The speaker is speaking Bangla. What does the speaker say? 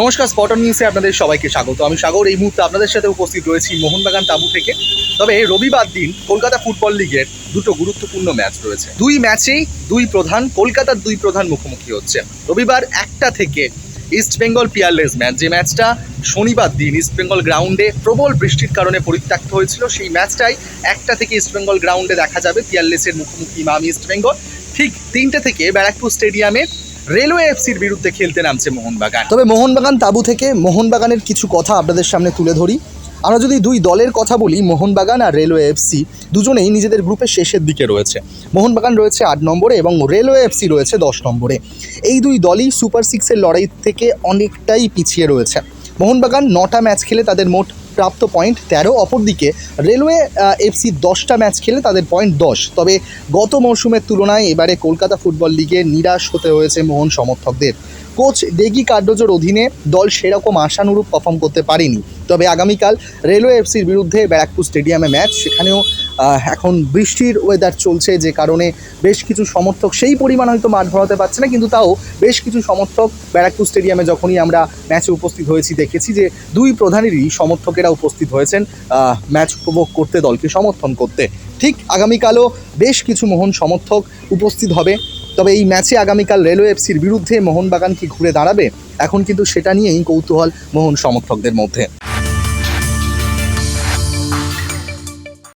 নমস্কার স্পটন নিউজে আপনাদের সবাইকে স্বাগত। আমি সাগর, এই মুহূর্তে আপনাদের সাথে উপস্থিত রয়েছি মোহনবাগান তাবু থেকে। তবে রবিবার দিন কলকাতা ফুটবল লিগের দুটো গুরুত্বপূর্ণ ম্যাচ রয়েছে। দুই ম্যাচেই দুই প্রধান, কলকাতার দুই প্রধান মুখোমুখি হচ্ছে। রবিবার একটা থেকে ইস্ট বেঙ্গল পিয়ারলেস ম্যাচ। যে ম্যাচটা শনিবার দিন ইস্ট বেঙ্গল গ্রাউন্ডে প্রবল বৃষ্টির কারণে পরিত্যক্ত হয়েছিল, সেই ম্যাচটাই একটা থেকে ইস্ট বেঙ্গল গ্রাউন্ডে দেখা যাবে। পিয়ারলেসের মুখোমুখি মামি ইস্ট বেঙ্গল ঠিক তিনটে থেকে ব্যারাকপুর স্টেডিয়ামে রেলওয়ে এফসির বিরুদ্ধে খেলতে নামছে মোহনবাগান। তবে মোহনবাগান তাবু থেকে মোহনবাগানের কিছু কথা আপনাদের সামনে তুলে ধরি। আমরা যদি দুই দলের কথা বলি, মোহনবাগান আর রেলওয়ে এফসি, দুজনেই নিজেদের গ্রুপের শেষের দিকে রয়েছে। মোহনবাগান রয়েছে আট নম্বরে এবং রেলওয়ে এফসি রয়েছে দশ নম্বরে। এই দুই দলই সুপার সিক্সের লড়াই থেকে অনেকটাই পিছিয়ে রয়েছে। মোহনবাগান নটা ম্যাচ খেলে তাদের মোট প্রাপ্ত পয়েন্ট তেরো, অপরদিকে রেলওয়ে এফসি দশটা ম্যাচ খেলে তাদের পয়েন্ট দশ। তবে গত মরশুমের তুলনায় এবারে কলকাতা ফুটবল লিগে নিরাশ হতে হয়েছে মোহন সমর্থকদের। কোচ ডেগি কার্ডোজোর অধীনে দল সেরকম আশানুরূপ পারফর্ম করতে পারেনি। তবে আগামীকাল রেলওয়ে এফসির বিরুদ্ধে ব্যারাকপুর স্টেডিয়ামে ম্যাচ। সেখানেও এখন বৃষ্টির ওয়েদার চলছে যে কারণে বেশ কিছু সমর্থক সেই পরিমাণ হয়তো মাঠ ভরাতে পারছে না, কিন্তু তাও বেশ কিছু সমর্থক ব্যারাকপুর স্টেডিয়ামে যখনই আমরা ম্যাচে উপস্থিত হয়েছি দেখেছি যে দুই প্রধানেরই সমর্থকেরা উপস্থিত হয়েছেন ম্যাচ উপভোগ করতে, দলকে সমর্থন করতে। ঠিক আগামীকালও বেশ কিছু মোহন সমর্থক উপস্থিত হবে। তবে এই ম্যাচে আগামীকাল রেলওয়ে এফসির বিরুদ্ধে মোহনবাগান কি ঘুরে দাঁড়াবে। এখন কিন্তু সেটা নিয়েই কৌতূহল মোহন সমর্থকদের মধ্যে।